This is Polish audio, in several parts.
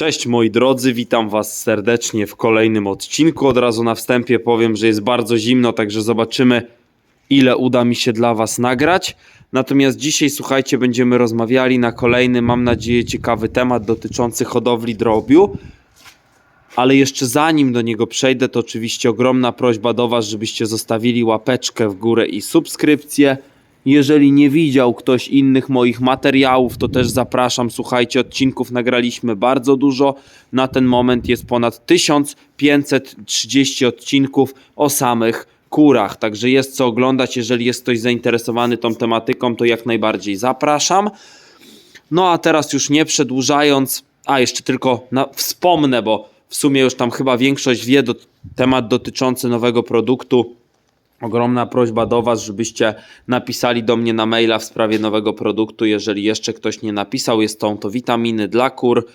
Cześć moi drodzy, witam was serdecznie w kolejnym odcinku. Od razu na wstępie powiem, że jest bardzo zimno, także zobaczymy ile uda mi się dla was nagrać. Natomiast dzisiaj słuchajcie, będziemy rozmawiali na kolejny, mam nadzieję, ciekawy temat dotyczący hodowli drobiu. Ale jeszcze zanim do niego przejdę, to oczywiście ogromna prośba do Was, żebyście zostawili łapeczkę w górę i subskrypcję. Jeżeli nie widział ktoś innych moich materiałów, to też zapraszam. Słuchajcie, odcinków nagraliśmy bardzo dużo. Na ten moment jest ponad 1530 odcinków o samych kurach. Także jest co oglądać. Jeżeli jest ktoś zainteresowany tą tematyką, to jak najbardziej zapraszam. No a teraz już nie przedłużając, a jeszcze tylko na, wspomnę, bo w sumie już tam chyba większość wie do, temat dotyczący nowego produktu. Ogromna prośba do Was, żebyście napisali do mnie na maila w sprawie nowego produktu. Jeżeli jeszcze ktoś nie napisał, jest tą to witaminy dla kur.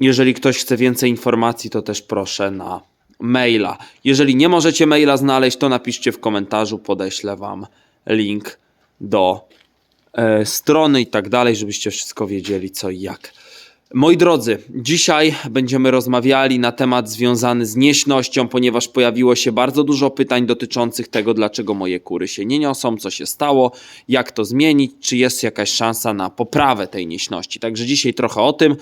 Jeżeli ktoś chce więcej informacji, to też proszę na maila. Jeżeli nie możecie maila znaleźć, to napiszcie w komentarzu, podeślę Wam link do e, strony i tak dalej, żebyście wszystko wiedzieli co i jak. Moi drodzy, dzisiaj będziemy rozmawiali na temat związany z nieśnością, ponieważ pojawiło się bardzo dużo pytań dotyczących tego, dlaczego moje kury się nie niosą, co się stało, jak to zmienić, czy jest jakaś szansa na poprawę tej nieśności. Także dzisiaj trochę o tym.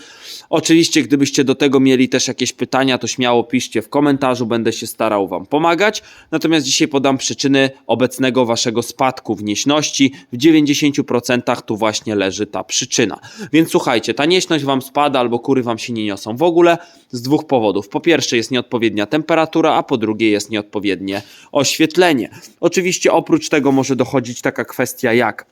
Oczywiście, gdybyście do tego mieli też jakieś pytania, to śmiało piszcie w komentarzu, będę się starał Wam pomagać. Natomiast dzisiaj podam przyczyny obecnego Waszego spadku w nieśności. W 90% tu właśnie leży ta przyczyna. Więc słuchajcie, ta nieśność Wam spada albo kury Wam się nie niosą w ogóle z dwóch powodów. Po pierwsze jest nieodpowiednia temperatura, a po drugie jest nieodpowiednie oświetlenie. Oczywiście oprócz tego może dochodzić taka kwestia jak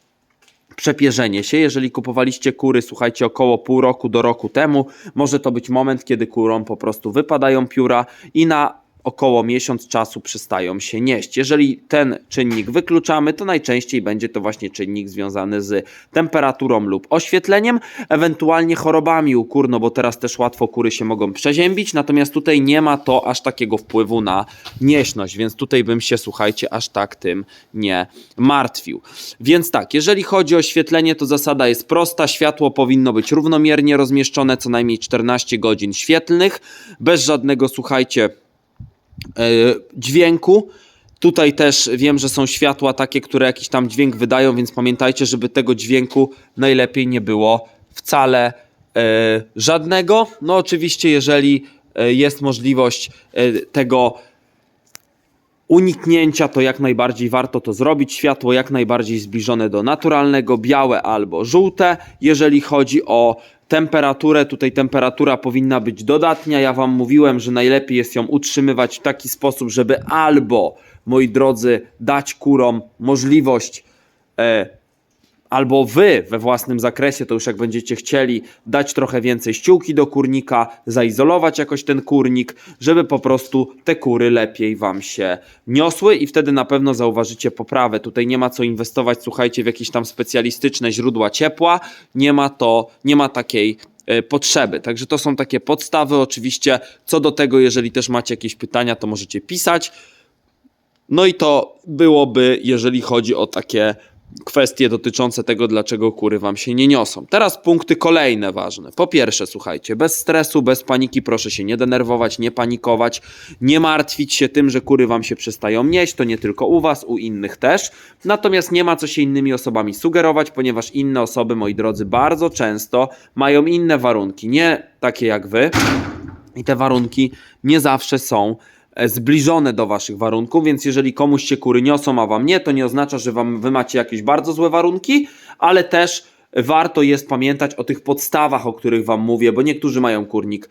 przepierzenie się. Jeżeli kupowaliście kury, słuchajcie, około pół roku do roku temu, może to być moment, kiedy kurom po prostu wypadają pióra i na około miesiąc czasu przestają się nieść. Jeżeli ten czynnik wykluczamy, to najczęściej będzie to właśnie czynnik związany z temperaturą lub oświetleniem, ewentualnie chorobami u kur, no bo teraz też łatwo kury się mogą przeziębić, natomiast tutaj nie ma to aż takiego wpływu na nieśność, więc tutaj bym się, słuchajcie, aż tak tym nie martwił. Więc tak, jeżeli chodzi o oświetlenie, to zasada jest prosta, światło powinno być równomiernie rozmieszczone, co najmniej 14 godzin świetlnych, bez żadnego, słuchajcie, dźwięku. Tutaj też wiem, że są światła takie, które jakiś tam dźwięk wydają, więc pamiętajcie, żeby tego dźwięku najlepiej nie było wcale e, żadnego. No oczywiście, jeżeli e, jest możliwość e, tego uniknięcia, to jak najbardziej warto to zrobić. Światło jak najbardziej zbliżone do naturalnego, białe albo żółte. Jeżeli chodzi o temperaturę, tutaj temperatura powinna być dodatnia. Ja Wam mówiłem, że najlepiej jest ją utrzymywać w taki sposób, żeby albo, moi drodzy, dać kurom możliwość e, albo wy we własnym zakresie, to już jak będziecie chcieli, dać trochę więcej ściółki do kurnika, zaizolować jakoś ten kurnik, żeby po prostu te kury lepiej wam się niosły i wtedy na pewno zauważycie poprawę. Tutaj nie ma co inwestować, słuchajcie, w jakieś tam specjalistyczne źródła ciepła, nie ma to, nie ma takiej e, potrzeby. Także to są takie podstawy. Oczywiście, co do tego, jeżeli też macie jakieś pytania, to możecie pisać. No i to byłoby, jeżeli chodzi o takie kwestie dotyczące tego, dlaczego kury wam się nie niosą. Teraz punkty kolejne ważne. Po pierwsze, słuchajcie, bez stresu, bez paniki, proszę się nie denerwować, nie panikować, nie martwić się tym, że kury wam się przestają nieść. To nie tylko u was, u innych też. Natomiast nie ma co się innymi osobami sugerować, ponieważ inne osoby, moi drodzy, bardzo często mają inne warunki, nie takie jak wy. I te warunki nie zawsze są zbliżone do waszych warunków, więc jeżeli komuś się kury niosą, a wam nie, to nie oznacza, że wam, wy macie jakieś bardzo złe warunki, ale też warto jest pamiętać o tych podstawach, o których wam mówię, bo niektórzy mają kurnik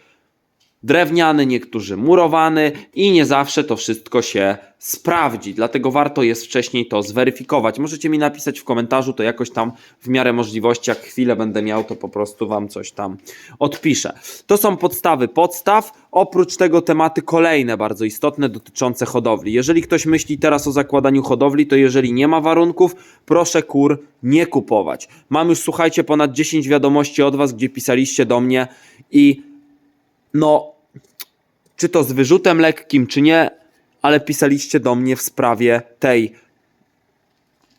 drewniany, niektórzy murowany i nie zawsze to wszystko się sprawdzi. Dlatego warto jest wcześniej to zweryfikować. Możecie mi napisać w komentarzu, to jakoś tam w miarę możliwości, jak chwilę będę miał, to po prostu Wam coś tam odpiszę. To są podstawy podstaw. Oprócz tego tematy kolejne bardzo istotne dotyczące hodowli. Jeżeli ktoś myśli teraz o zakładaniu hodowli, to jeżeli nie ma warunków, proszę kur nie kupować. Mam już, słuchajcie, ponad 10 wiadomości od Was, gdzie pisaliście do mnie i no, czy to z wyrzutem lekkim, czy nie, ale pisaliście do mnie w sprawie tej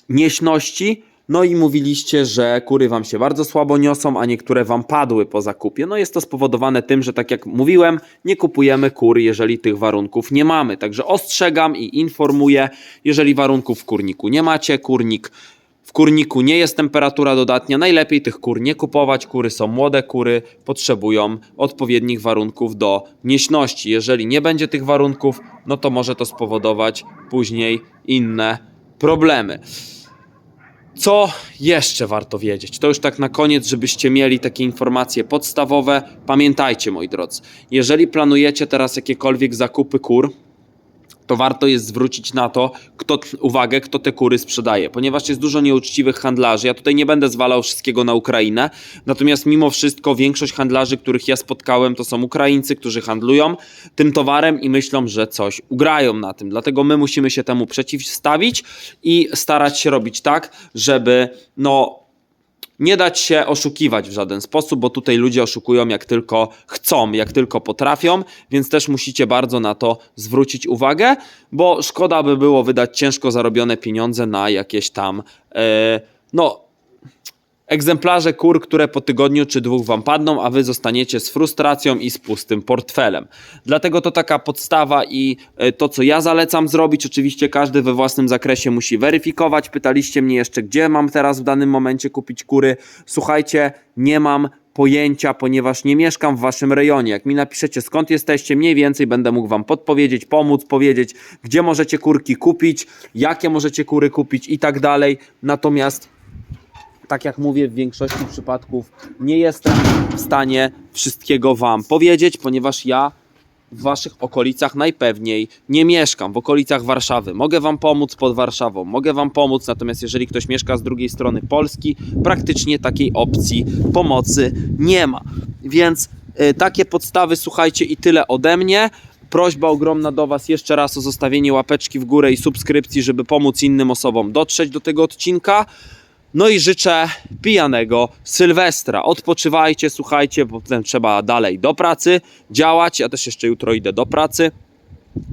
nieśności, No i mówiliście, że kury wam się bardzo słabo niosą, a niektóre wam padły po zakupie. No jest to spowodowane tym, że tak jak mówiłem, nie kupujemy kur, jeżeli tych warunków nie mamy. Także ostrzegam i informuję, jeżeli warunków w kurniku nie macie, kurnik w kurniku nie jest temperatura dodatnia, najlepiej tych kur nie kupować. Kury są młode, kury potrzebują odpowiednich warunków do nieśności. Jeżeli nie będzie tych warunków, no to może to spowodować później inne problemy. Co jeszcze warto wiedzieć? To już tak na koniec, żebyście mieli takie informacje podstawowe. Pamiętajcie, moi drodzy, jeżeli planujecie teraz jakiekolwiek zakupy kur, to warto jest zwrócić na to, kto, uwagę, kto te kury sprzedaje, ponieważ jest dużo nieuczciwych handlarzy. Ja tutaj nie będę zwalał wszystkiego na Ukrainę, natomiast mimo wszystko większość handlarzy, których ja spotkałem, to są Ukraińcy, którzy handlują tym towarem i myślą, że coś ugrają na tym. Dlatego my musimy się temu przeciwstawić i starać się robić tak, żeby no nie dać się oszukiwać w żaden sposób, bo tutaj ludzie oszukują jak tylko chcą, jak tylko potrafią, więc też musicie bardzo na to zwrócić uwagę, bo szkoda by było wydać ciężko zarobione pieniądze na jakieś tam, e, no, egzemplarze kur, które po tygodniu czy dwóch wam padną, a wy zostaniecie z frustracją i z pustym portfelem. Dlatego to taka podstawa i e, to, co ja zalecam zrobić, oczywiście każdy we własnym zakresie musi weryfikować. Pytaliście mnie jeszcze, gdzie mam teraz w danym momencie kupić kury. Słuchajcie, nie mam pojęcia, ponieważ nie mieszkam w waszym rejonie. Jak mi napiszecie skąd jesteście, mniej więcej będę mógł wam podpowiedzieć, pomóc, powiedzieć, gdzie możecie kurki kupić, jakie możecie kury kupić i tak dalej. Natomiast tak jak mówię, w większości przypadków nie jestem w stanie wszystkiego Wam powiedzieć, ponieważ ja w Waszych okolicach najpewniej nie mieszkam, w okolicach Warszawy. Mogę Wam pomóc pod Warszawą, mogę Wam pomóc, natomiast jeżeli ktoś mieszka z drugiej strony Polski, praktycznie takiej opcji pomocy nie ma. Więc y, takie podstawy, słuchajcie, i tyle ode mnie. Prośba ogromna do Was jeszcze raz o zostawienie łapeczki w górę i subskrypcji, żeby pomóc innym osobom dotrzeć do tego odcinka. No i życzę pijanego Sylwestra. Odpoczywajcie, słuchajcie, bo potem trzeba dalej do pracy działać. Ja też jeszcze jutro idę do pracy.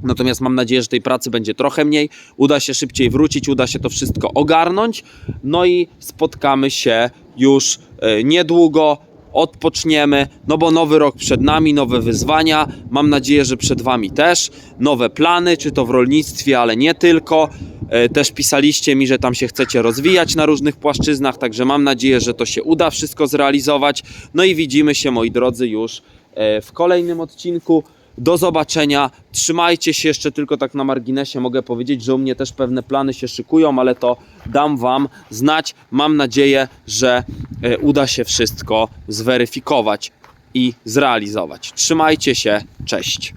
Natomiast mam nadzieję, że tej pracy będzie trochę mniej. Uda się szybciej wrócić, uda się to wszystko ogarnąć. No i spotkamy się już e, niedługo. Odpoczniemy, no bo nowy rok przed nami, nowe wyzwania. Mam nadzieję, że przed Wami też. Nowe plany, czy to w rolnictwie, ale nie tylko. E, Też pisaliście mi, że tam się chcecie rozwijać na różnych płaszczyznach, także mam nadzieję, że to się uda wszystko zrealizować. No i widzimy się, moi drodzy, już e, w kolejnym odcinku. Do zobaczenia. Trzymajcie się jeszcze tylko tak na marginesie. Mogę powiedzieć, że u mnie też pewne plany się szykują, ale to dam Wam znać. Mam nadzieję, że e, uda się wszystko zweryfikować i zrealizować. Trzymajcie się. Cześć.